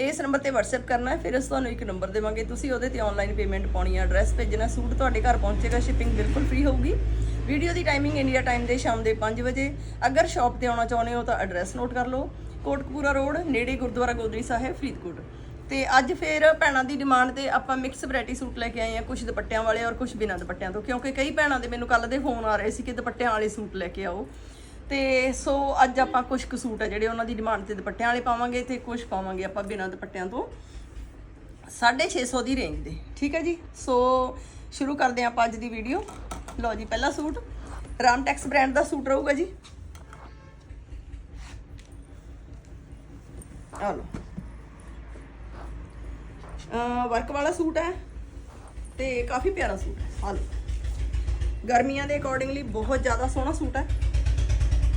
ਇਸ ਨੰਬਰ ਤੇ WhatsApp ਕਰਨਾ ਹੈ, ਫਿਰ ਅਸੀਂ ਤੁਹਾਨੂੰ ਇੱਕ ਨੰਬਰ ਦੇਵਾਂਗੇ। ਤੁਸੀਂ ਉਹਦੇ ਤੇ ਆਨਲਾਈਨ ਪੇਮੈਂਟ ਪਾਉਣੀ ਹੈ ਐਡਰੈਸ ਭੇਜਣਾ, ਸੂਟ ਤੁਹਾਡੇ ਘਰ ਪਹੁੰਚੇਗਾ ਸ਼ਿਪਿੰਗ ਬਿਲਕੁਲ ਫ੍ਰੀ ਹੋਊਗੀ। ਵੀਡੀਓ ਦੀ ਟਾਈਮਿੰਗ ਇੰਡੀਆ ਟਾਈਮ ਦੇ ਸ਼ਾਮ ਦੇ 5 ਵਜੇ। ਅਗਰ ਸ਼ਾਪ ਤੇ ਆਉਣਾ ਚਾਹੁੰਦੇ ਹੋ ਤਾਂ ਐਡਰੈਸ ਨੋਟ ਕਰ ਲਓ। ਕੋਟਕਪੂਰਾ ਰੋਡ ਨੇੜੇ ਗੁਰਦੁਆਰਾ ਗੋਦਰੀ ਸਾਹਿਬ, ਫਰੀਦਕੋਟ। ਤੇ ਅੱਜ ਫੇਰ ਭੈਣਾਂ ਦੀ ਡਿਮਾਂਡ ਤੇ ਆਪਾਂ ਮਿਕਸ ਵੈਰਾਈਟੀ ਸੂਟ ਲੈ ਕੇ ਆਏ ਆ ਕੁਝ ਦੁਪੱਟਿਆਂ ਵਾਲੇ ਔਰ ਕੁਝ ਬਿਨਾਂ ਦੁਪੱਟਿਆਂ ਤੋਂ। ਕਿਉਂਕਿ ਕਈ ਭੈਣਾਂ ਦੇ ਮੈਨੂੰ ਕੱਲ ਦੇ ਫੋਨ ਆ ਰਹੇ ਸੀ ਕਿ ਦੁਪੱਟਿਆਂ ਵਾਲੇ ਸੂਟ ਲੈ ਕੇ ਆਓ। ਤੇ ਸੋ ਅੱਜ ਆਪਾਂ ਕੁਝ ਕੁ ਸੂਟ ਆ ਜਿਹੜੇ ਉਹਨਾਂ ਦੀ ਡਿਮਾਂਡ ਤੇ ਦੁਪੱਟਿਆਂ ਵਾਲੇ ਪਾਵਾਂਗੇ ਤੇ ਕੁਝ ਪਾਵਾਂਗੇ ਆਪਾਂ ਬਿਨਾਂ ਦੁਪੱਟਿਆਂ ਤੋਂ। 650 ਦੀ ਰੇਂਜ ਦੇ, ਠੀਕ ਹੈ ਜੀ? ਸੋ ਸ਼ੁਰੂ ਕਰਦੇ ਹਾਂ ਆਪਾਂ ਅੱਜ ਦੀ ਵੀਡੀਓ ਲਓ ਜੀ, ਪਹਿਲਾ ਸੂਟ। ਰਾਮਟੈਕਸ ਬ੍ਰਾਂਡ ਦਾ ਸੂਟ ਰਹੂਗਾ ਜੀ। ਆ ਲਓ। ਅਹ ਵਰਕ ਵਾਲਾ ਸੂਟ ਹੈ ਤੇ ਕਾਫੀ ਪਿਆਰਾ ਸੂਟ ਹੈ। ਆ ਲਓ। ਗਰਮੀਆਂ ਦੇ ਅਕੋਰਡਿੰਗਲੀ ਬਹੁਤ ਜ਼ਿਆਦਾ ਸੋਹਣਾ ਸੂਟ ਹੈ।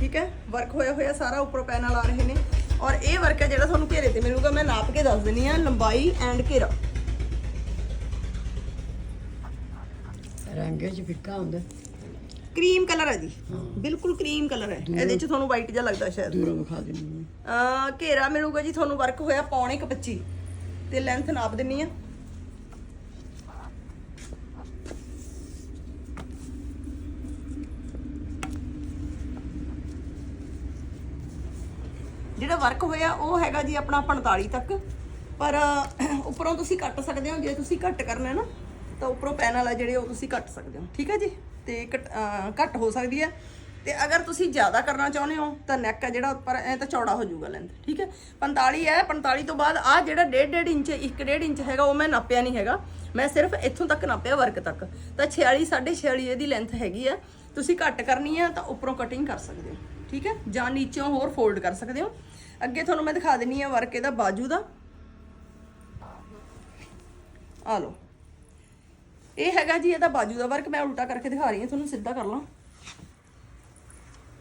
ਠੀਕ ਹੈ? ਵਰਕ ਹੋਇਆ ਹੋਇਆ ਸਾਰਾ ਉੱਪਰੋਂ ਪੈਨਲ ਆ ਰਹੇ ਨੇ। ਔਰ ਇਹ ਵਰਕ ਹੈ ਜਿਹੜਾ ਤੁਹਾਨੂੰ ਘੇਰੇ ਤੇ ਮਿਲੂਗਾ। ਮੈਂ ਨਾਪ ਕੇ ਦੱਸ ਦਿੰਨੀ ਆ ਲੰਬਾਈ ਐਂਡ ਘੇਰਾ। ਰੰਗ ਚ ਫਿੱਕਾ ਹੁੰਦਾ। ਕਰੀਮ ਕਲਰ ਹੈ ਜੀ। ਬਿਲਕੁਲ ਕਰੀਮ ਕਲਰ ਹੈ। ਇਹਦੇ ਚ ਤੁਹਾਨੂੰ ਵਾਈਟ ਜਿਹਾ ਲੱਗਦਾ ਸ਼ਾਇਦ। ਦੂਰੋਂ ਵਿਖਾ ਦਿੰਦੀ ਅਹ ਘੇਰਾ ਮਿਲੂਗਾ ਜੀ ਤੁਹਾਨੂੰ ਵਰਕ ਹੋਇਆ ਪੌਣੇ ਕੁ 25 ਤੇ ਲੈਂਥ ਨਾਪ ਦਿੰਨੀ ਆ ਜਿਹੜਾ ਵਰਕ ਹੋਇਆ ਉਹ ਹੈਗਾ ਜੀ ਆਪਣਾ 45 ਤੱਕ। ਪਰ ਉੱਪਰੋਂ ਤੁਸੀਂ ਕੱਟ ਸਕਦੇ ਹੋ ਜੇ ਤੁਸੀਂ ਕੱਟ ਕਰਨਾ ਹੈ ਨਾ ਤਾਂ ਉੱਪਰੋਂ ਪੈਨਲ ਆ ਜਿਹੜੇ ਉਹ ਤੁਸੀਂ ਕੱਟ ਸਕਦੇ ਹੋ। ਠੀਕ ਹੈ ਜੀ? ਤੇ ਕੱਟ- ਅਹ, ਹੋ ਸਕਦੀ ਹੈ। ਤੇ ਅਗਰ ਤੁਸੀਂ ਜ਼ਿਆਦਾ ਕਰਨਾ ਚਾਹੁੰਦੇ ਹੋ ਤਾਂ ਨੈਕ ਆ ਜਿਹੜਾ ਉੱਪਰ ਐ ਤਾਂ ਚੌੜਾ ਹੋ ਜਾਊਗਾ ਲੈਂਥ ਠੀਕ ਹੈ? 45 ਹੈ 45 ਤੋਂ ਬਾਅਦ ਆ ਜਿਹੜਾ 1.5 1.5 ਇੰਚ 1.5 ਇੰਚ ਹੈਗਾ ਉਹ ਮੈਂ ਨਾਪਿਆ ਨਹੀਂ ਹੈਗਾ। ਮੈਂ ਸਿਰਫ ਇੱਥੋਂ ਤੱਕ ਨਾਪਿਆ ਵਰਕ ਤੱਕ। ਤਾਂ 46 46 ਇਹਦੀ ਲੈਂਥ ਹੈਗੀ ਆ ਤੁਸੀਂ ਘੱਟ ਕਰਨੀ ਆ ਤਾਂ ਉੱਪਰੋਂ ਕਟਿੰਗ ਕਰ ਸਕਦੇ ਹੋ। ਠੀਕ ਹੈ? ਜਾਂ ਨੀਚੋਂ ਹੋਰ ਫੋਲਡ ਕਰ ਸਕਦੇ ਹੋ। ਅੱਗੇ ਤੁਹਾਨੂੰ ਮੈਂ ਦਿਖਾ ਦਿੰਨੀ ਆ ਵਰਕ ਇਹਦਾ ਬਾਜੂ ਦਾ। ਆ ਲਓ। ਇਹ ਹੈਗਾ ਜੀ, ਇਹਦਾ ਬਾਜੂ ਦਾ ਵਰਕ ਮੈਂ ਉਲਟਾ ਕਰਕੇ ਦਿਖਾ ਰਹੀ ਹਾਂ, ਤੁਹਾਨੂੰ ਸਿੱਧਾ ਕਰ ਲਾਂ।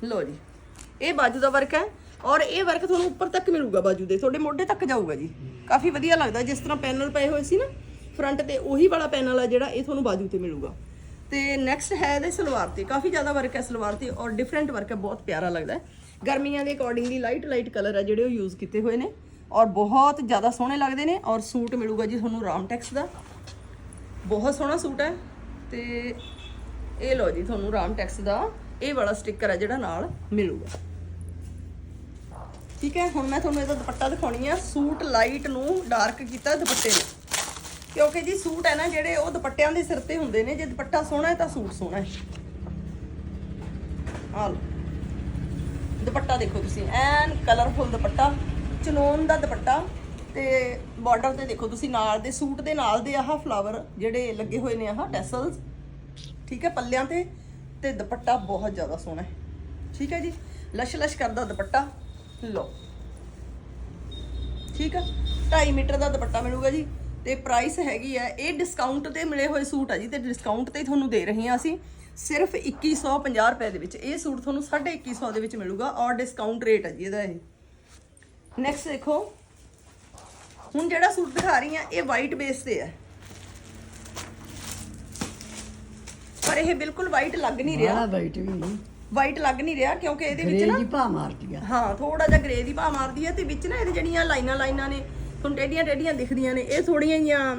ਲੋ ਜੀ, ਇਹ ਬਾਜੂ ਦਾ ਵਰਕ ਹੈ ਔਰ ਇਹ ਵਰਕ ਤੁਹਾਨੂੰ ਉੱਪਰ ਤੱਕ ਮਿਲੂਗਾ ਬਾਜੂ ਦੇ, ਤੁਹਾਡੇ ਮੋਢੇ ਤੱਕ ਜਾਊਗਾ ਜੀ। ਕਾਫੀ ਵਧੀਆ ਲੱਗਦਾ, ਜਿਸ ਤਰ੍ਹਾਂ ਪੈਨਲ ਪਏ ਹੋਏ ਸੀ ਨਾ, ਫਰੰਟ ਤੇ ਉਹੀ ਵਾਲਾ ਪੈਨਲ ਆ ਜਿਹੜਾ ਇਹ ਤੁਹਾਨੂੰ ਬਾਜੂ ਤੇ ਮਿਲੂਗਾ। ਤੇ ਨੈਕਸਟ ਹੈ ਇਹਦੇ ਸਲਵਾਰ ਤੇ, ਕਾਫੀ ਜ਼ਿਆਦਾ ਵਰਕ ਹੈ ਸਲਵਾਰ ਤੇ ਔਰ ਡਿਫਰੈਂਟ ਵਰਕ ਹੈ, ਬਹੁਤ ਪਿਆਰਾ ਲੱਗਦਾ ਹੈ। ਗਰਮੀਆਂ ਦੇ ਅਕੋਰਡਿੰਗਲੀ ਲਾਈਟ ਲਾਈਟ ਕਲਰ ਆ ਜਿਹੜੇ ਉਹ ਯੂਜ਼ ਕੀਤੇ ਹੋਏ ਨੇ। ਔਰ ਬਹੁਤ ਜ਼ਿਆਦਾ ਸੋਹਣੇ ਲੱਗਦੇ ਨੇ ਔਰ ਸੂਟ ਮਿਲੂਗਾ ਜੀ ਤੁਹਾਨੂੰ ਰਾਮਟੈਕਸ ਦਾ। ਬਹੁਤ ਸੋਹਣਾ ਸੂਟ ਹੈ ਤੇ ਇਹ ਲਓ ਜੀ ਤੁਹਾਨੂੰ ਰਾਮਟੈਕਸ ਦਾ ਇਹ ਵਾਲਾ ਸਟicker ਹੈ ਜਿਹੜਾ ਨਾਲ ਮਿਲੂਗਾ। ਠੀਕ ਹੈ, ਹੁਣ ਮੈਂ ਤੁਹਾਨੂੰ ਇਹਦਾ ਦੁਪੱਟਾ ਦਿਖਾਉਣੀ ਆ। ਸੂਟ ਲਾਈਟ ਨੂੰ ਡਾਰਕ ਕੀਤਾ ਦੁਪੱਟੇ ਨੂੰ। ਕਿਉਂਕਿ ਜੀ ਸੂਟ ਹੈ ਨਾ ਜਿਹੜੇ ਉਹ ਦੁਪੱਟਿਆਂ ਦੇ ਸਿਰ ਤੇ ਹੁੰਦੇ ਨੇ। ਜੇ ਦੁਪੱਟਾ ਸੋਹਣਾ ਹੈ ਤਾਂ ਸੂਟ ਸੋਹਣਾ ਹੈ। ਆਹ ਲਓ। ਦੁਪੱਟਾ ਦੇਖੋ ਤੁਸੀਂ, ਐਨ ਕਲਰਫੁਲ ਦੁਪੱਟਾ, ਚਨੋਨ ਦਾ ਦੁਪੱਟਾ ਤੇ ਬਾਰਡਰ ਤੇ ਦੇਖੋ ਤੁਸੀਂ ਨਾਲ ਦੇ, ਸੂਟ ਦੇ ਨਾਲ ਦੇ ਆਹ ਫਲਾਵਰ ਜਿਹੜੇ ਲੱਗੇ ਹੋਏ ਨੇ ਆਹ ਟੈਸਲਸ ਠੀਕ ਹੈ, ਪੱਲਿਆਂ ਤੇ ਤੇ ਦੁਪੱਟਾ ਬਹੁਤ ਜ਼ਿਆਦਾ ਸੋਹਣਾ ਹੈ। ਠੀਕ ਹੈ ਜੀ ਲਸ਼ ਲਸ਼ ਕਰਦਾ ਦੁਪੱਟਾ, ਲਓ। ਠੀਕ ਹੈ 2.5 ਮੀਟਰ ਦਾ ਦੁਪੱਟਾ ਮਿਲੂਗਾ ਜੀ, ਤੇ ਪ੍ਰਾਈਸ ਹੈਗੀ ਹੈ, ਇਹ ਡਿਸਕਾਊਂਟ ਤੇ ਮਿਲੇ ਹੋਏ ਸੂਟ ਆ ਜੀ, ਤੇ ਡਿਸਕਾਊਂਟ ਤੇ ਤੁਹਾਨੂੰ ਦੇ ਰਹੇ ਹਾਂ ਅਸੀਂ। ਸਿਰਫ 2150 ਰੁਪਏ ਦੇ ਵਿੱਚ। ਇਹ ਸੂਟ ਤੁਹਾਨੂੰ 2150 ਦੇ ਵਿੱਚ ਮਿਲੂਗਾ। ਔਰ ਡਿਸਕਾਊਂਟ ਰੇਟ ਹੈ ਜੀ ਇਹਦਾ ਇਹ। ਨੈਕਸਟ ਦੇਖੋ। ਹੁਣ ਜਿਹੜਾ ਸੂਟ ਦਿਖਾ ਰਹੀ ਆ ਇਹ ਵਾਈਟ ਬੇਸ ਤੇ ਹੈ। ਪਰ ਇਹ ਬਿਲਕੁਲ ਵਾਈਟ ਲੱਗ ਨਹੀਂ ਰਿਹਾ। ਵਾਈਟ ਵੀ ਨਹੀਂ। ਵਾਈਟ ਲੱਗ ਨਹੀਂ ਰਿਹਾ ਕਿਉਂਕਿ ਇਹਦੇ ਵਿੱਚ ਗ੍ਰੇ ਨਾ ਦੀ ਭਾ ਮਾਰਦੀ ਆ। ਹਾਂ ਥੋੜਾ ਜਿਹਾ ਗ੍ਰੇ ਦੀ ਭਾ ਮਾਰਦੀ ਹੈ ਤੇ ਵਿੱਚ ਨਾ ਇਹਦੇ ਜਿਹੜੀਆਂ ਲਾਈਨਾਂ ਲਾਈਨਾਂ ਨੇ ਤੁਹਾਨੂੰ ਟੇਡੀਆਂ ਟੇਡੀਆਂ ਦਿਖਦੀਆਂ ਨੇ। ਇਹ ਥੋੜੀਆਂ ਜੀਆਂ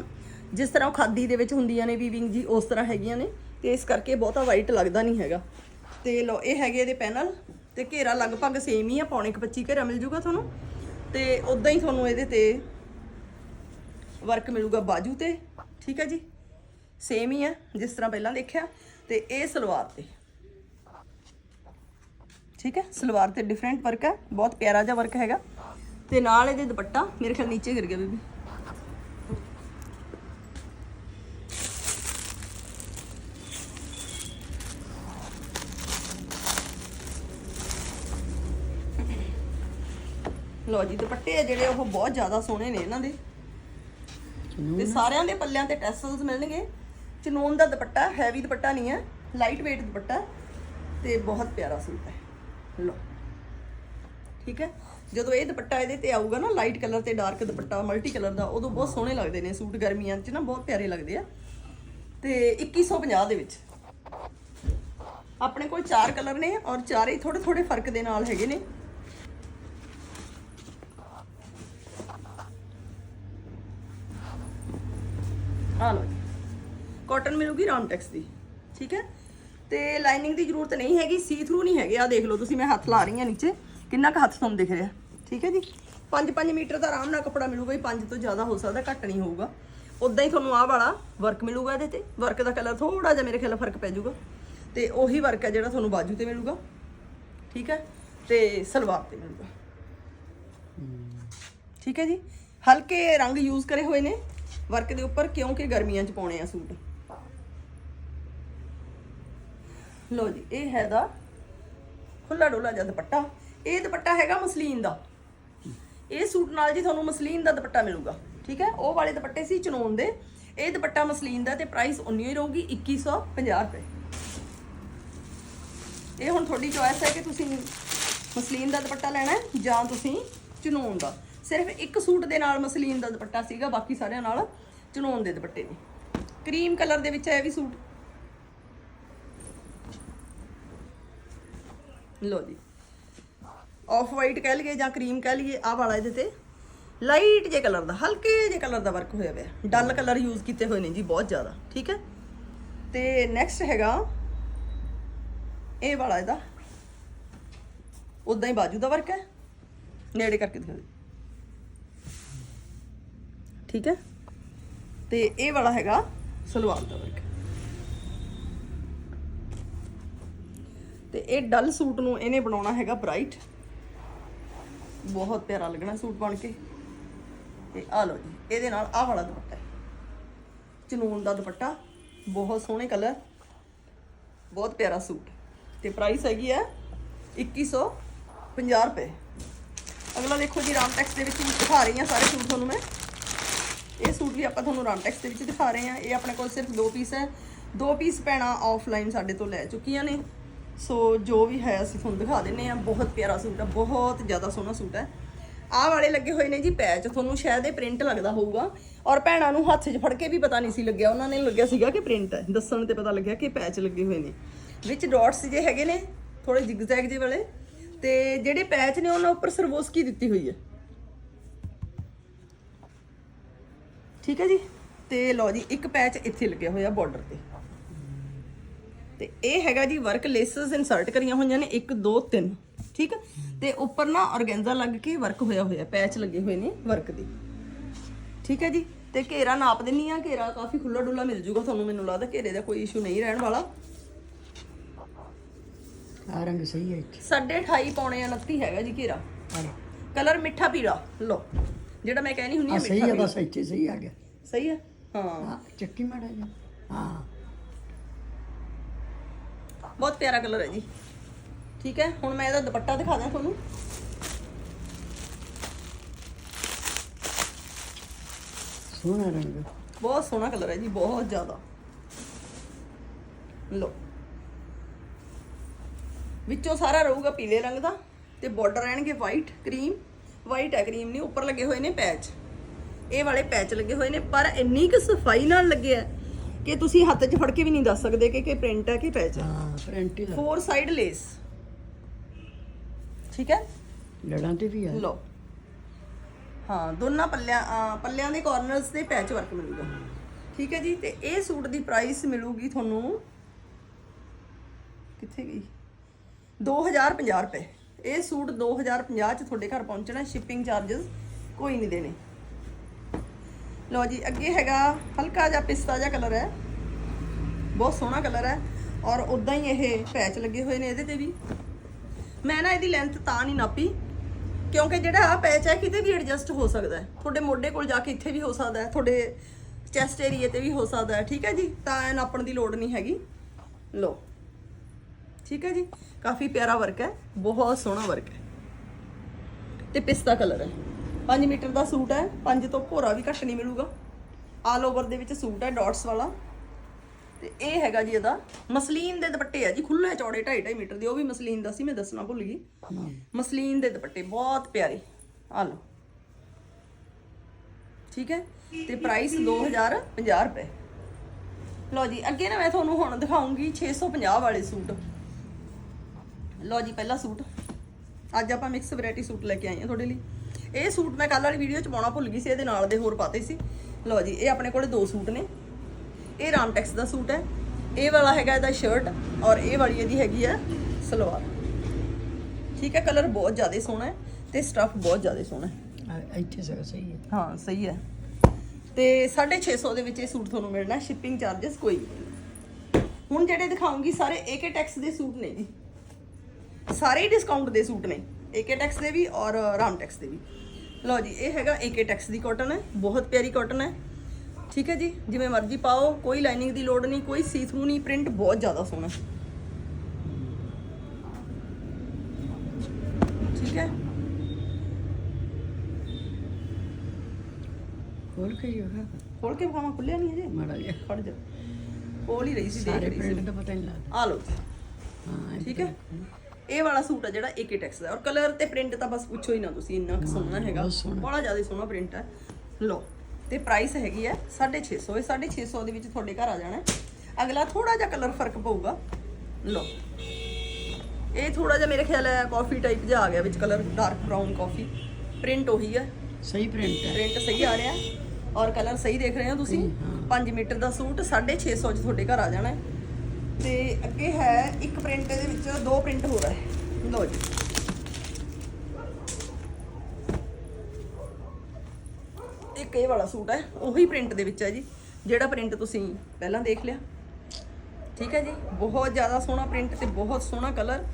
ਜਿਸ ਤਰ੍ਹਾਂ ਖਾਦੀ ਦੇ ਵਿੱਚ ਹੁੰਦੀਆਂ ਨੇ ਵੀਵਿੰਗ ਜੀ ਉਸ ਤਰ੍ਹਾਂ ਹੈਗੀਆਂ ਨੇ। ਤੇ ਇਸ ਕਰਕੇ ਬਹੁਤਾ ਵਾਈਟ ਲੱਗਦਾ ਨਹੀਂ ਹੈਗਾ। ਤੇ ਲੋ ਇਹ ਹੈਗੇ ਇਹਦੇ ਪੈਨਲ ਤੇ ਘੇਰਾ ਲਗਭਗ ਸੇਮ ਹੀ ਆ, ਪੌਣੇ ਕੁ 25 ਘੇਰਾ ਮਿਲ ਜੂਗਾ ਤੁਹਾਨੂੰ। ਤੇ ਉਦਾਂ ਹੀ ਤੁਹਾਨੂੰ ਇਹਦੇ ਤੇ ਵਰਕ ਮਿਲੂਗਾ ਬਾਜੂ ਤੇ, ਠੀਕ ਹੈ ਜੀ? ਸੇਮ ਹੀ ਹੈ ਜਿਸ ਤਰ੍ਹਾਂ ਪਹਿਲਾਂ ਦੇਖਿਆ। ਤੇ ਇਹ ਸਲਵਾਰ ਤੇ। ਠੀਕ ਹੈ? ਸਲਵਾਰ ਤੇ ਡਿਫਰੈਂਟ ਵਰਕ ਹੈ, ਬਹੁਤ ਪਿਆਰਾ ਜਿਹਾ ਵਰਕ ਹੈਗਾ। ਤੇ ਨਾਲ ਇਹਦੇ ਦੁਪੱਟਾ, ਮੇਰੇ ਖਿਆਲ ਨੀਚੇ ਗਿਰ ਗਿਆ ਬੀਬੀ। ਲੋ ਜੀ ਦੁਪੱਟੇ ਆ ਜਿਹੜੇ ਉਹ ਬਹੁਤ ਜ਼ਿਆਦਾ ਸੋਹਣੇ ਨੇ ਇਹਨਾਂ ਦੇ। ਤੇ ਸਾਰਿਆਂ ਦੇ ਪੱਲਿਆਂ ਤੇ ਟੈਸਲਸ ਮਿਲਣਗੇ। ਚਨੂਨ ਦਾ ਦੁਪੱਟਾ ਹੈਵੀ ਦੁਪੱਟਾ ਨਹੀਂ ਹੈ ਲਾਈਟ weight ਦੁਪੱਟਾ। ਤੇ ਬਹੁਤ ਪਿਆਰਾ ਸੂਟ ਹੈ। ਲਓ। ਠੀਕ ਹੈ? ਜਦੋਂ ਇਹ ਦੁਪੱਟਾ ਇਹਦੇ ਤੇ ਆਊਗਾ ਨਾ ਲਾਈਟ ਕਲਰ ਤੇ ਡਾਰਕ ਦੁਪੱਟਾ ਮਲਟੀ ਕਲਰ ਦਾ ਉਦੋਂ ਬਹੁਤ ਸੋਹਣੇ ਲੱਗਦੇ ਨੇ ਸੂਟ ਗਰਮੀਆਂ 'ਚ ਨਾ ਬਹੁਤ ਪਿਆਰੇ ਲੱਗਦੇ ਆ। ਤੇ 2150 ਦੇ ਵਿੱਚ। ਆਪਣੇ ਕੋਲ ਚਾਰ ਕਲਰ ਨੇ ਔਰ ਚਾਰੇ ਥੋੜੇ ਥੋੜੇ ਫ਼ਰਕ ਦੇ ਨਾਲ ਹੈਗੇ ਨੇ। ਆ ਲਓ ਜੀ। ਕਾਟਨ ਮਿਲੂਗੀ ਰਾਮਟੈਕਸ ਦੀ ਠੀਕ ਹੈ? ਤੇ ਲਾਈਨਿੰਗ ਦੀ ਜ਼ਰੂਰਤ ਨਹੀਂ ਹੈਗੀ ਸੀ ਥਰੂ ਨਹੀਂ ਹੈਗੇ। ਆ ਦੇਖ ਲਓ ਤੁਸੀਂ ਮੈਂ ਹੱਥ ਲਾ ਰਹੀ ਹਾਂ ਨੀਚੇ। ਕਿੰਨਾ ਕੁ ਹੱਥ ਤੁਹਾਨੂੰ ਦਿਖ ਰਿਹਾ ਠੀਕ ਹੈ ਜੀ? 5-5 ਮੀਟਰ ਦਾ ਆਰਾਮ ਨਾਲ ਕੱਪੜਾ ਮਿਲੂਗਾ ਹੀ 5 ਤੋਂ ਜ਼ਿਆਦਾ ਹੋ ਸਕਦਾ ਘੱਟ ਨਹੀਂ ਹੋਊਗਾ। ਉਦਾਂ ਹੀ ਤੁਹਾਨੂੰ ਆਹ ਵਾਲਾ ਵਰਕ ਮਿਲੂਗਾ ਇਹਦੇ ਤੇ। ਵਰਕ ਦਾ ਕਲਰ ਥੋੜਾ ਜਿਹਾ ਮੇਰੇ ਖਿਆਲ ਫ਼ਰਕ ਪੈ ਜਾਊਗਾ। ਤੇ ਉਹੀ ਵਰਕ ਹੈ ਜਿਹੜਾ ਤੁਹਾਨੂੰ ਬਾਜੂ ਤੇ ਮਿਲੂਗਾ ਠੀਕ ਹੈ? ਤੇ ਸਲਵਾਰ ਤੇ ਮਿਲੂਗਾ। ਠੀਕ ਹੈ ਜੀ? ਹਲਕੇ ਰੰਗ ਯੂਜ਼ ਕਰੇ ਹੋਏ ਨੇ। ਵਰਕ ਦੇ ਉੱਪਰ ਕਿਉਂਕਿ ਗਰਮੀਆਂ 'ਚ ਪਾਉਣੇ ਆ ਸੂਟ। ਲੋ ਜੀ, ਇਹ ਹੈ ਦਾ ਖੁੱਲਾ ਡੋਲਾ ਜਿਹਾ ਦੁਪੱਟਾ। ਇਹ ਦੁਪੱਟਾ ਹੈਗਾ ਮਸਲੀਨ ਦਾ। ਇਹ ਸੂਟ ਨਾਲ ਜੀ ਤੁਹਾਨੂੰ ਮਸਲੀਨ ਦਾ ਦੁਪੱਟਾ ਮਿਲੂਗਾ, ਠੀਕ ਹੈ? ਉਹ ਵਾਲੇ ਦੁਪੱਟੇ ਸੀ ਚਨੋਨ ਦੇ। ਇਹ ਦੁਪੱਟਾ ਮਸਲੀਨ ਦਾ ਤੇ ਪ੍ਰਾਈਸ ਉਨੀ ਹੀ ਰਹੂਗੀ 2150 ਰੁਪਏ। ਇਹ ਹੁਣ ਤੁਹਾਡੀ ਚੋਇਸ ਹੈ ਕਿ ਤੁਸੀਂ ਮਸਲੀਨ ਦਾ ਦੁਪੱਟਾ ਲੈਣਾ ਜਾਂ ਤੁਸੀਂ ਚਨੋਨ ਦਾ। ਸਿਰਫ ਇੱਕ ਸੂਟ ਦੇ ਨਾਲ ਮਸਲੀਨ ਦਾ ਦੁਪੱਟਾ ਸੀਗਾ, ਬਾਕੀ ਸਾਰਿਆਂ ਨਾਲ ਚਨੋਨ ਦੇ ਦੁਪੱਟੇ ਨੇ। ਕਰੀਮ ਕਲਰ ਦੇ ਵਿੱਚ ਹੈ ਇਹ ਵੀ ਸੂਟ। ਲੋ ਜੀ। ਆਫ ਵਾਈਟ ਕਹਿ ਲਈਏ ਜਾਂ ਕਰੀਮ ਕਹਿ ਲਈਏ, ਆਹ ਵਾਲਾ ਇਹਦੇ ਤੇ। ਲਾਈਟ ਜੇ ਕਲਰ ਦਾ, ਹਲਕੇ ਜੇ ਕਲਰ ਦਾ ਵਰਕ ਹੋਇਆ ਹੋਇਆ ਡਲ ਕਲਰ ਯੂਜ਼ ਕੀਤੇ ਹੋਏ ਨੇ ਜੀ ਬਹੁਤ ਜ਼ਿਆਦਾ, ਠੀਕ ਹੈ? ਤੇ ਨੈਕਸਟ ਹੈਗਾ, ਇਹ ਵਾਲਾ ਇਹਦਾ। ਉਦਾਂ ਹੀ ਬਾਜੂ ਦਾ ਵਰਕ ਹੈ। ਨੇੜੇ ਕਰਕੇ ਦਿਖਾ ਦੇ ਠੀਕ ਹੈ? ਤੇ ਇਹ ਵਾਲਾ ਹੈਗਾ ਸਲਵਾਰ ਦਾ ਵਰਕ ਤੇ ਇਹ ਡਲ ਸੂਟ ਨੂੰ ਇਹਨੇ ਬਣਾਉਣਾ ਹੈਗਾ ਬ੍ਰਾਈਟ ਬਹੁਤ ਪਿਆਰਾ ਲੱਗਣਾ ਸੂਟ ਬਣ ਕੇ। ਤੇ ਆ ਲਓ ਜੀ, ਇਹਦੇ ਨਾਲ ਆਹ ਵਾਲਾ ਦੁਪੱਟਾ ਚਨੂਨ ਦਾ ਦੁਪੱਟਾ, ਬਹੁਤ ਸੋਹਣੇ ਕਲਰ ਬਹੁਤ ਪਿਆਰਾ ਸੂਟ। ਤੇ ਪ੍ਰਾਈਸ ਹੈਗੀ ਹੈ 2150 ਰੁਪਏ। ਅਗਲਾ ਦੇਖੋ ਜੀ ਰਾਮ ਟੈਕਸ ਦੇ ਵਿੱਚ ਦਿਖਾ ਰਹੀ ਹਾਂ ਸਾਰੇ ਸੂਟ ਤੁਹਾਨੂੰ ਮੈਂ। ਇਹ ਸੂਟ ਵੀ ਆਪਾਂ ਤੁਹਾਨੂੰ ਰਾਮਟੈਕਸ ਦੇ ਵਿੱਚ ਦਿਖਾ ਰਹੇ ਹਾਂ। ਇਹ ਆਪਣੇ ਕੋਲ ਸਿਰਫ ਦੋ ਪੀਸ ਹੈ। ਦੋ ਪੀਸ ਪੈਣਾ ਆਫਲਾਈਨ ਸਾਡੇ ਤੋਂ ਲੈ ਚੁੱਕੀਆਂ ਨੇ। ਸੋ ਜੋ ਵੀ ਹੈ, ਅਸੀਂ ਤੁਹਾਨੂੰ ਦਿਖਾ ਦਿੰਨੇ ਆ ਬਹੁਤ ਪਿਆਰਾ ਸੂਟ ਹੈ। ਬਹੁਤ ਜ਼ਿਆਦਾ ਸੋਹਣਾ ਸੂਟ ਹੈ। ਆਹ ਵਾਲੇ ਲੱਗੇ ਹੋਏ ਨੇ ਜੀ ਪੈਚ। ਤੁਹਾਨੂੰ ਸ਼ਾਇਦ ਇਹ ਪ੍ਰਿੰਟ ਲੱਗਦਾ ਹੋਊਗਾ। ਔਰ ਭੈਣਾਂ ਨੂੰ ਹੱਥ 'ਚ ਫੜ ਕੇ ਵੀ ਪਤਾ ਨਹੀਂ ਸੀ ਲੱਗਿਆ। ਉਹਨਾਂ ਨੇ ਲੱਗਿਆ ਸੀਗਾ ਕਿ ਪ੍ਰਿੰਟ ਹੈ। ਦੱਸਣ ਤੇ ਪਤਾ ਲੱਗਿਆ ਕਿ ਪੈਚ ਲੱਗੇ ਹੋਏ ਨੇ। ਵਿੱਚ ਡਾਟਸ ਜੇ ਹੈਗੇ ਨੇ। ਥੋੜੇ ਜ਼ਿਗਜ਼ੈਗ ਜੇ ਵਾਲੇ। ਤੇ ਜਿਹੜੇ ਪੈਚ ਨੇ, ਉਹਨਾਂ ਉੱਪਰ ਸਰਵੋਸਕੀ ਦਿੱਤੀ ਹੋਈ ਹੈ। ਠੀਕ ਹੈ ਜੀ? ਤੇ ਲਓ ਜੀ ਇੱਕ ਪੈਚ ਇੱਥੇ ਲੱਗਿਆ ਹੋਇਆ ਬਾਰਡਰ ਤੇ। ਤੇ ਇਹ ਹੈਗਾ ਜੀ ਵਰਕ ਲੇਸਸ ਇਨਸਰਟ ਕਰੀਆਂ ਹੋਈਆਂ ਨੇ 1 2 3 ਠੀਕ ਤੇ ਉੱਪਰ ਨਾ ਔਰਗੈਂਜ਼ਾ ਲੱਗ ਕੇ ਵਰਕ ਹੋਇਆ ਹੋਇਆ ਪੈਚ ਲੱਗੇ ਹੋਏ ਨੇ ਵਰਕ ਦੇ। ਠੀਕ ਹੈ ਜੀ? ਤੇ ਘੇਰਾ ਨਾਪ ਦਿੰਨੀ ਆ ਘੇਰਾ ਕਾਫੀ ਖੁੱਲਾ ਡੁੱਲਾ ਮਿਲ ਜੂਗਾ ਤੁਹਾਨੂੰ ਮੈਨੂੰ ਲੱਗਦਾ ਘੇਰੇ ਦਾ ਕੋਈ ਇਸ਼ੂ ਨਹੀਂ ਰਹਿਣ ਵਾਲਾ। ਆ ਰੰਗ ਸਹੀ ਹੈ ਇੱਥੇ। 28.5 ਪੌਣੇ 29 ਹੈਗਾ ਜੀ ਘੇਰਾ। ਕਲਰ ਮਿੱਠਾ ਪੀਲਾ ਲੋ ਜਿਹੜਾ ਮੈਂ ਕਹਿਣੀ ਹੁੰਨੀ ਆ ਆ ਸਹੀ ਮਿੱਠਾ ਪੀਲਾ ਬਸ ਇੱਥੇ ਸਹੀ ਆ ਗਿਆ। ਸਹੀ ਹੈ ਹਾਂ। ਹਾਂ ਚੱਕੀ ਮਾੜਾ ਜਾ ਹਾਂ। ਬਹੁਤ ਪਿਆਰਾ ਕਲਰ ਹੈ ਜੀ। ਠੀਕ ਹੈ ਹੁਣ ਮੈਂ ਇਹਦਾ ਦੁਪੱਟਾ ਦਿਖਾ ਦਿਆਂ ਤੁਹਾਨੂੰ। ਸੋਹਣਾ ਰੰਗ। ਬਹੁਤ ਸੋਹਣਾ ਕਲਰ ਹੈ ਜੀ ਬਹੁਤ ਜ਼ਿਆਦਾ। ਲੋ ਵਿੱਚੋਂ ਸਾਰਾ ਰਹੂਗਾ ਪੀਲੇ ਰੰਗ ਦਾ ਤੇ ਬਾਰਡਰ ਰਹਿਣਗੇ ਵਾਈਟ ਕਰੀਮ ਵਾਈਟ ਹੈ ਕਰੀਮ ਨਹੀਂ ਉੱਪਰ ਲੱਗੇ ਹੋਏ ਨੇ ਪੈਚ। ਇਹ ਵਾਲੇ ਪੈਚ ਲੱਗੇ ਹੋਏ ਨੇ ਪਰ ਇੰਨੀ ਕਿ ਸਫ਼ਾਈ ਨਾਲ ਲੱਗੇ ਆ ਕਿ ਤੁਸੀਂ ਹੱਥ 'ਚ ਫੜ ਕੇ ਵੀ ਨਹੀਂ ਦੱਸ ਸਕਦੇ ਕਿ ਕਿ ਪ੍ਰਿੰਟ ਹੈ ਕਿ ਪੈਚ ਹੈ। ਹਾਂ ਪ੍ਰਿੰਟ ਹੀ ਫੋਰ ਸਾਈਡ ਲੇਸ ਠੀਕ ਹੈ? ਲੜਾਂ ਤੇ ਵੀ ਆ ਲੋ ਹਾਂ ਦੋਨਾਂ ਪੱਲਿਆਂ ਅਹ ਪੱਲਿਆਂ ਦੇ ਕਾਰਨਰਸ ਤੇ ਪੈਚ ਵਰਕ ਮਿਲੂਗਾ। ਠੀਕ ਹੈ ਜੀ? ਤੇ ਇਹ ਸੂਟ ਦੀ ਪ੍ਰਾਈਸ ਮਿਲੂਗੀ ਤੁਹਾਨੂੰ ਕਿੱਥੇ ਗਈ? 2050 ਰੁਪਏ। ਇਹ ਸੂਟ 2050 ਚ ਤੁਹਾਡੇ ਘਰ ਪਹੁੰਚਣਾ ਸ਼ਿਪਿੰਗ ਚਾਰजेस ਕੋਈ ਨਹੀਂ ਦੇਣੇ। ਲਓ ਜੀ, ਅੱਗੇ ਹੈਗਾ ਹਲਕਾ ਜਿਹਾ ਪਿਸਤਾ ਜਿਹਾ ਕਲਰ ਹੈ। ਬਹੁਤ ਸੋਹਣਾ ਕਲਰ ਹੈ ਔਰ ਉਦਾਂ ਹੀ ਇਹ ਪੈਚ ਲੱਗੇ ਹੋਏ ਨੇ ਇਹਦੇ ਤੇ ਵੀ। ਮੈਂ ਨਾ ਇਹਦੀ ਲੈਂਥ ਤਾਂ ਨਹੀਂ ਨਾਪੀ, ਕਿਉਂਕਿ ਜਿਹੜਾ ਆ ਪੈਚ ਹੈ ਕਿਤੇ ਵੀ ਐਡਜਸਟ ਹੋ ਸਕਦਾ ਹੈ। ਤੁਹਾਡੇ ਮੋਢੇ ਕੋਲ ਜਾ ਕੇ ਇੱਥੇ ਵੀ ਹੋ ਸਕਦਾ ਹੈ, ਤੁਹਾਡੇ ਚੈਸਟ ਏਰੀਏ ਤੇ ਵੀ ਹੋ ਸਕਦਾ ਹੈ, ਠੀਕ ਹੈ ਜੀ? ਤਾਂ ਇਹ ਨਾਪਣ ਦੀ ਲੋੜ ਨਹੀਂ ਹੈਗੀ। ਲੋ ਠੀਕ ਹੈ ਜੀ? ਕਾਫੀ ਪਿਆਰਾ ਵਰਕ ਹੈ, ਬਹੁਤ ਸੋਹਣਾ ਵਰਕ ਹੈ। ਤੇ ਪਿਸਤਾ ਕਲਰ ਹੈ। 5 ਮੀਟਰ ਦਾ ਸੂਟ ਹੈ 5 ਤੋਂ ਭੋਰਾ ਵੀ ਘੱਟ ਨਹੀਂ ਮਿਲੂਗਾ। ਆਲ ਓਵਰ ਦੇ ਵਿੱਚ ਸੂਟ ਹੈ ਡਾਟਸ ਵਾਲਾ। ਤੇ ਇਹ ਹੈਗਾ ਜੀ ਇਹਦਾ, ਮਸਲੀਨ ਦੇ ਦੁਪੱਟੇ ਆ ਜੀ ਖੁੱਲੇ ਚੌੜੇ 2.5 ਮੀਟਰ ਦੇ, ਉਹ ਵੀ ਮਸਲੀਨ ਦਾ ਸੀ, ਮੈਂ ਦੱਸਣਾ ਭੁੱਲ ਗਈ। ਮਸਲੀਨ ਦੇ ਦੁਪੱਟੇ, ਬਹੁਤ ਪਿਆਰੇ। ਆ ਲਓ। ਠੀਕ ਹੈ? ਤੇ ਪ੍ਰਾਈਸ 2050 ਰੁਪਏ। ਲਓ ਜੀ, ਅੱਗੇ ਨਾ ਮੈਂ ਤੁਹਾਨੂੰ ਹੁਣ ਦਿਖਾਉਂਗੀ 650 ਵਾਲੇ ਸੂਟ। ਲਓ ਜੀ ਪਹਿਲਾ ਸੂਟ। ਅੱਜ ਆਪਾਂ ਮਿਕਸ ਵੈਰਾਈਟੀ ਸੂਟ ਲੈ ਕੇ ਆਏ ਹਾਂ ਤੁਹਾਡੇ ਲਈ। ਇਹ ਸੂਟ ਮੈਂ ਕੱਲ ਵਾਲੀ ਵੀਡੀਓ ਚ ਪਾਉਣਾ ਭੁੱਲ ਗਈ ਸੀ ਇਹਦੇ ਨਾਲ ਦੇ ਹੋਰ ਪਾਤੇ ਸੀ। ਲਓ ਜੀ ਇਹ ਆਪਣੇ ਕੋਲੇ ਦੋ ਸੂਟ ਨੇ। ਇਹ ਰਾਮਟੈਕਸ ਦਾ ਸੂਟ ਹੈ। ਇਹ ਵਾਲਾ ਹੈਗਾ ਇਹਦਾ ਸ਼ਰਟ ਔਰ ਇਹ ਵਾਲੀ ਇਹਦੀ ਹੈਗੀ ਹੈ ਸਲਵਾਰ। ਠੀਕ ਹੈ ਕਲਰ ਬਹੁਤ ਜ਼ਿਆਦਾ ਸੋਹਣਾ ਹੈ ਤੇ ਸਟਫ ਬਹੁਤ ਜ਼ਿਆਦਾ ਸੋਹਣਾ ਹੈ। ਆ, ਇੱਥੇ ਸਹੀ ਹੈ। ਹਾਂ ਸਹੀ ਹੈ। ਤੇ 650 ਦੇ ਵਿੱਚ ਇਹ ਸੂਟ ਤੁਹਾਨੂੰ ਮਿਲਣਾ ਸ਼ਿਪਿੰਗ ਚਾਰजेस ਕੋਈ ਨਹੀਂ। ਹੁਣ ਜਿਹੜੇ ਦਿਖਾਉਂਗੀ ਸਾਰੇ ਏਕੇ ਟੈਕਸ ਦੇ ਸੂਟ ਨੇ ਜੀ। ਸਾਰੇ ਹੀ ਡਿਸਕਾਊਂਟ ਦੇ ਸੂਟ ਨੇ ਏਕੇ ਟੈਕਸ ਦੇ ਵੀ ਔਰ ਰਾਮ ਟੈਕਸ ਦੇ ਵੀ ਲਓ ਜੀ ਇਹ ਹੈਗਾ ਏਕੇ ਟੈਕਸ ਦੀ ਕਾਟਨ ਹੈ ਬਹੁਤ ਪਿਆਰੀ ਕਾਟਨ ਹੈ ਠੀਕ ਹੈ ਜੀ ਜਿਵੇਂ ਮਰਜ਼ੀ ਪਾਓ ਕੋਈ ਲਾਈਨਿੰਗ ਦੀ ਲੋੜ ਨਹੀਂ ਕੋਈ ਸੀ ਥਰੂ ਨਹੀਂ ਪ੍ਰਿੰਟ ਬਹੁਤ ਜ਼ਿਆਦਾ ਸੋਹਣਾ ਹੈ। ਠੀਕ ਹੈ ਖੋਲ ਕੇ ਹੀ ਹੋਗਾ ਖੋਲ ਕੇ ਵਿਖਾਵਾਂ ਖੁੱਲਿਆ ਨਹੀਂ ਹਜੇ ਮਾੜਾ ਜਿਹਾ ਖੜ ਜਾ ਖੋਲ ਹੀ ਰਹੀ ਸੀ ਦੇਖ ਸਾਰੇ ਰਹੀ ਸੀ ਪ੍ਰਿੰਟ ਦਾ ਪਤਾ ਨਹੀਂ ਲੱਗਦਾ ਆ ਲਓ ਜੀ ਹਾਂ ਠੀਕ ਹੈ ਇਹ ਵਾਲਾ ਸੂਟ ਹੈ ਜਿਹੜਾ ਏਕੇ ਟੈਕਸ ਦਾ। ਔਰ ਕਲਰ ਤੇ ਪ੍ਰਿੰਟ ਤਾਂ ਬਸ ਪੁੱਛੋ ਹੀ ਨਾ ਤੁਸੀਂ ਇੰਨਾ ਕੁ ਸੋਹਣਾ ਹੈਗਾ। ਬੜਾ ਜ਼ਿਆਦਾ ਸੋਹਣਾ ਪ੍ਰਿੰਟ ਹੈ ਲਓ ਤੇ ਪ੍ਰਾਈਸ ਹੈਗੀ ਹੈ 650 ਇਹ 650 ਦੇ ਵਿੱਚ ਤੁਹਾਡੇ ਘਰ ਆ ਜਾਣਾ। ਅਗਲਾ ਥੋੜਾ ਜਿਹਾ ਕਲਰ ਫ਼ਰਕ ਪਊਗਾ। ਲਓ ਇਹ ਥੋੜਾ ਜਿਹਾ ਮੇਰੇ ਖਿਆਲ ਹੈ ਕਾਫੀ ਟਾਈਪ ਜਿਹਾ ਆ ਗਿਆ ਵਿੱਚ ਕਲਰ ਡਾਰਕ ਬ੍ਰਾਊਨ ਕਾਫੀ ਪ੍ਰਿੰਟ ਉਹੀ ਹੈ ਸਹੀ ਪ੍ਰਿੰਟ ਹੈ। ਪ੍ਰਿੰਟ ਸਹੀ ਆ ਰਿਹਾ। ਔਰ ਕਲਰ ਸਹੀ ਦੇਖ ਰਹੇ ਹੋ ਤੁਸੀਂ। 5 ਮੀਟਰ ਦਾ ਸੂਟ 650 ਚ ਤੁਹਾਡੇ ਘਰ ਆ ਜਾਣਾ। ਹੈ ਤੇ ਅੱਗੇ ਹੈ ਇੱਕ ਪ੍ਰਿੰਟ ਦੇ ਵਿੱਚ, ਦੋ ਪ੍ਰਿੰਟ ਹੋ। ਰਹੇ ਲਓ ਜੀ। ਇੱਕ ਇਹ ਵਾਲਾ ਸੂਟ ਹੈ, ਉਹੀ ਪ੍ਰਿੰਟ ਦੇ ਵਿੱਚ ਹੈ ਜੀ, ਜਿਹੜਾ ਪ੍ਰਿੰਟ ਤੁਸੀਂ ਪਹਿਲਾਂ ਦੇਖ ਲਿਆ। ਠੀਕ ਹੈ ਜੀ? ਬਹੁਤ ਜ਼ਿਆਦਾ ਸੋਹਣਾ ਪ੍ਰਿੰਟ ਤੇ ਬਹੁਤ ਸੋਹਣਾ ਕਲਰ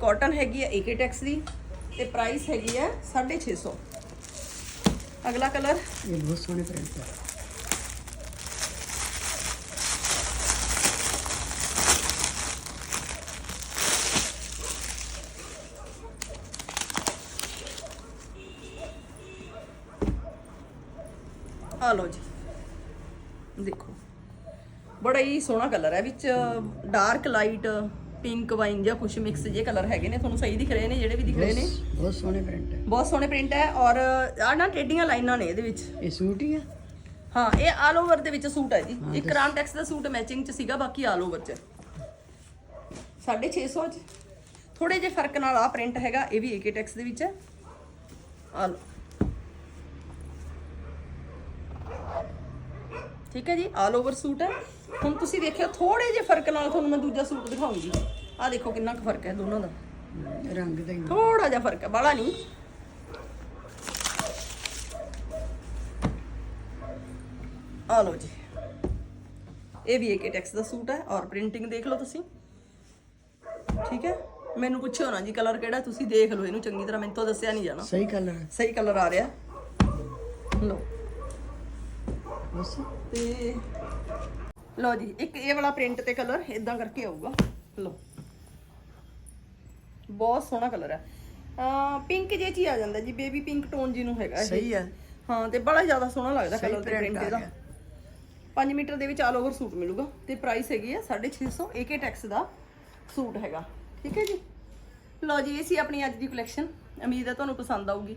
ਕਾਟਨ ਹੈਗੀ ਹੈ ਏਕੇ ਟੈਕਸ ਦੀ ਤੇ ਪ੍ਰਾਈਸ ਹੈਗੀ ਹੈ 650 ਅਗਲਾ ਕਲਰ ਇਹ ਬਹੁਤ ਸੋਹਣੇ ਪ੍ਰਿੰਟ ਹੈ। ਆ ਲਓ ਜੀ। ਦੇਖੋ। ਬੜਾ ਹੀ ਸੋਹਣਾ ਕਲਰ ਹੈ। ਵਿੱਚ ਡਾਰਕ ਲਾਈਟ ਪਿੰਕ ਵਾਈਨ ਜਾਂ ਕੁਝ ਮਿਕਸ ਜੇ ਕਲਰ ਹੈਗੇ ਨੇ। ਤੁਹਾਨੂੰ ਸਹੀ ਦਿਖ ਰਹੇ ਨੇ ਜਿਹੜੇ ਵੀ ਦਿਖ ਰਹੇ ਨੇ। ਬਹੁਤ- ਸੋਹਣੇ ਪ੍ਰਿੰਟ ਹੈ। ਬਹੁਤ ਸੋਹਣੇ ਪ੍ਰਿੰਟ ਹੈ ਔਰ ਆ ਨਾ ਟੇਡੀਆਂ ਲਾਈਨਾਂ ਨੇ ਇਹਦੇ ਵਿੱਚ। ਇਹ ਸੂਟ ਹੀ ਹੈ ਹਾਂ ਇਹ ਆਲ ਓਵਰ ਦੇ ਵਿੱਚ ਸੂਟ ਹੈ ਜੀ। ਇੱਕ ਰਾਮਟੈਕਸ ਦਾ ਸੂਟ ਮੈਚਿੰਗ ਚ ਸੀਗਾ ਬਾਕੀ ਆਲ ਓਵਰ ਚ। 650 ਚ ਥੋੜੇ ਜਿਹੇ ਫ਼ਰਕ ਨਾਲ ਆ ਪ੍ਰਿੰਟ ਹੈਗਾ ਇਹ ਵੀ ਏਕੇ ਟੈਕਸ ਦੇ ਵਿੱਚ ਹੈ। ਆ ਲਓ। ਠੀਕ ਹੈ ਜੀ ਆਲ ਓਵਰ ਸੂਟ ਹੈ। ਹੁਣ ਤੁਸੀਂ ਦੇਖਿਓ ਥੋੜੇ ਜਿਹੇ ਫ਼ਰਕ ਨਾਲ ਤੁਹਾਨੂੰ ਮੈਂ ਦੂਜਾ ਸੂਟ ਦਿਖਾਉਂਗੀ। ਆ ਦੇਖੋ ਕਿੰਨਾ ਕੁ ਫ਼ਰਕ ਹੈ ਦੋਨਾਂ ਦਾ। ਰੰਗ ਦਾ ਹੀ ਥੋੜਾ ਜਿਹਾ ਫ਼ਰਕ ਹੈ ਬਾਲਾ ਨਹੀਂ। ਆ ਲਓ ਜੀ। ਇਹ ਵੀ ਏਕੇ ਟੈਕਸ ਦਾ ਸੂਟ ਹੈ ਔਰ ਪ੍ਰਿੰਟਿੰਗ ਦੇਖ ਲਓ ਤੁਸੀਂ। ਠੀਕ ਹੈ ਮੈਨੂੰ ਪੁੱਛਿਓ ਨਾ ਜੀ ਕਲਰ ਕਿਹੜਾ ਤੁਸੀਂ ਦੇਖ ਲਓ ਇਹਨੂੰ ਚੰਗੀ ਤਰ੍ਹਾਂ ਮੈਨੂੰ ਤਾਂ ਦੱਸਿਆ ਨਹੀਂ ਜਾਣਾ। ਸਹੀ ਕਲਰ ਸਹੀ ਕਲਰ ਆ ਰਿਹਾ। ਲਓ। ਬਸ ਤੇ ਲਓ ਜੀ ਇੱਕ ਇਹ ਵਾਲਾ ਪ੍ਰਿੰਟ ਤੇ ਕਲਰ ਇਦਾਂ ਕਰਕੇ ਆਊਗਾ। ਲਓ। ਬਹੁਤ ਸੋਹਣਾ ਕਲਰ ਹੈ ਆ ਪਿੰਕ ਜੇ ਚ ਹੀ ਆ ਜਾਂਦਾ ਜੀ ਬੇਬੀ ਪਿੰਕ ਟੋਨ ਜੀ ਨੂੰ ਹੈਗਾ ਇਹ। ਸਹੀ ਹੈ ਹਾਂ ਤੇ ਬੜਾ ਜ਼ਿਆਦਾ ਸੋਹਣਾ ਲੱਗਦਾ ਸਹੀ ਕਲਰ ਤੇ print ਪ੍ਰਿੰਟ ਆ ਇਹਦਾ। ਗਿਆ। 5 ਮੀਟਰ ਦੇ ਵਿੱਚ ਆਲ ਓਵਰ ਸੂਟ ਮਿਲੂਗਾ। ਤੇ ਪ੍ਰਾਈਸ ਹੈਗੀ ਹੈ 650 ਏਕੇ ਟੈਕਸ ਦਾ ਸੂਟ ਹੈਗਾ। ਠੀਕ ਹੈ ਜੀ? ਲਓ ਜੀ ਇਹ ਸੀ ਆਪਣੀ ਅੱਜ ਦੀ ਕਲੈਕਸ਼ਨ ਉਮੀਦ ਹੈ ਤੁਹਾਨੂੰ ਪਸੰਦ ਆਊਗੀ।